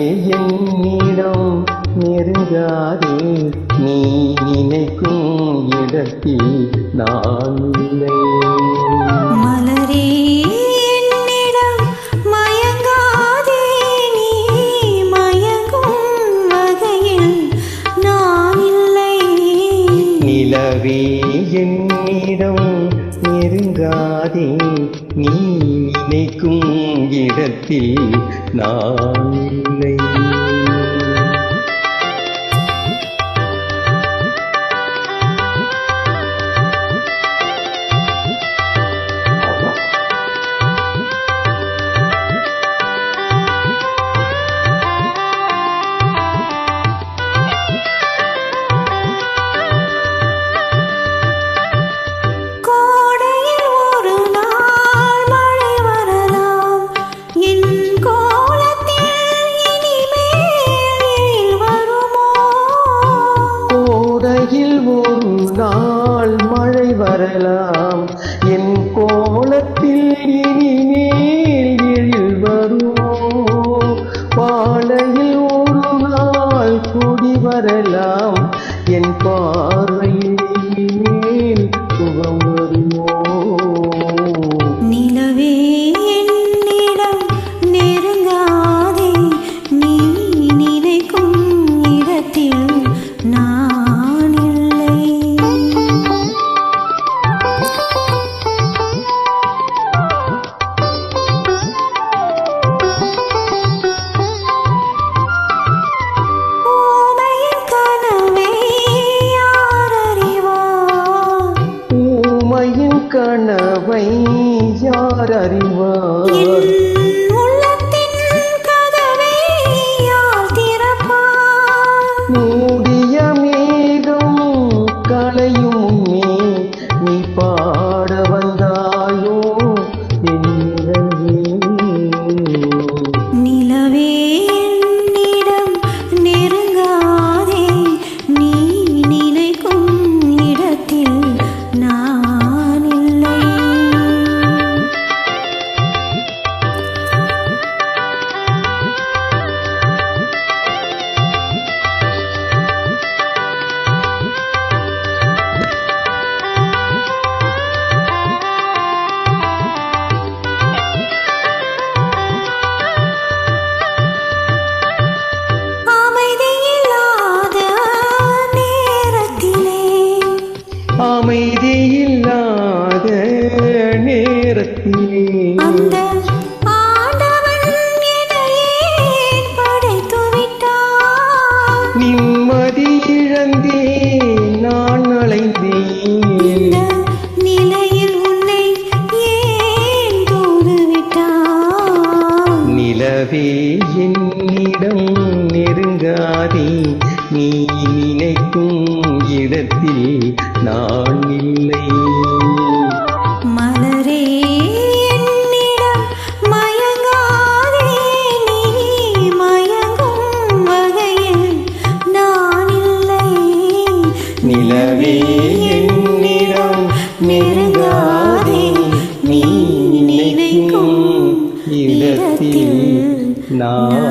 என்னிடம் நெருங்காதே நீ நினைக்கும் இடத்தில் நான் நெருங்காதே நீ நினைக்கும் இடத்தில் நான் இல்லை. மழை வரலாம் என் கோலத்தில் இனிமேல் எழில் வருமோ? பாலையில் ஒரு நாள் கூடி வரலாம். என் பார்வையில் கனவை யார் அறிவார்? அந்த நிம்மதி இழந்தே நான் அலைந்தேன். நிலையில் உன்னை ஏன் தூதுவிட்டான் நிலவே என்னிடம் நெருங்காதே நீ நினைக்கும் இடத்தில் நான் இல்லை. என்னிடம் நெருங்காதே நீ நினைக்கும் இடத்தில் நான்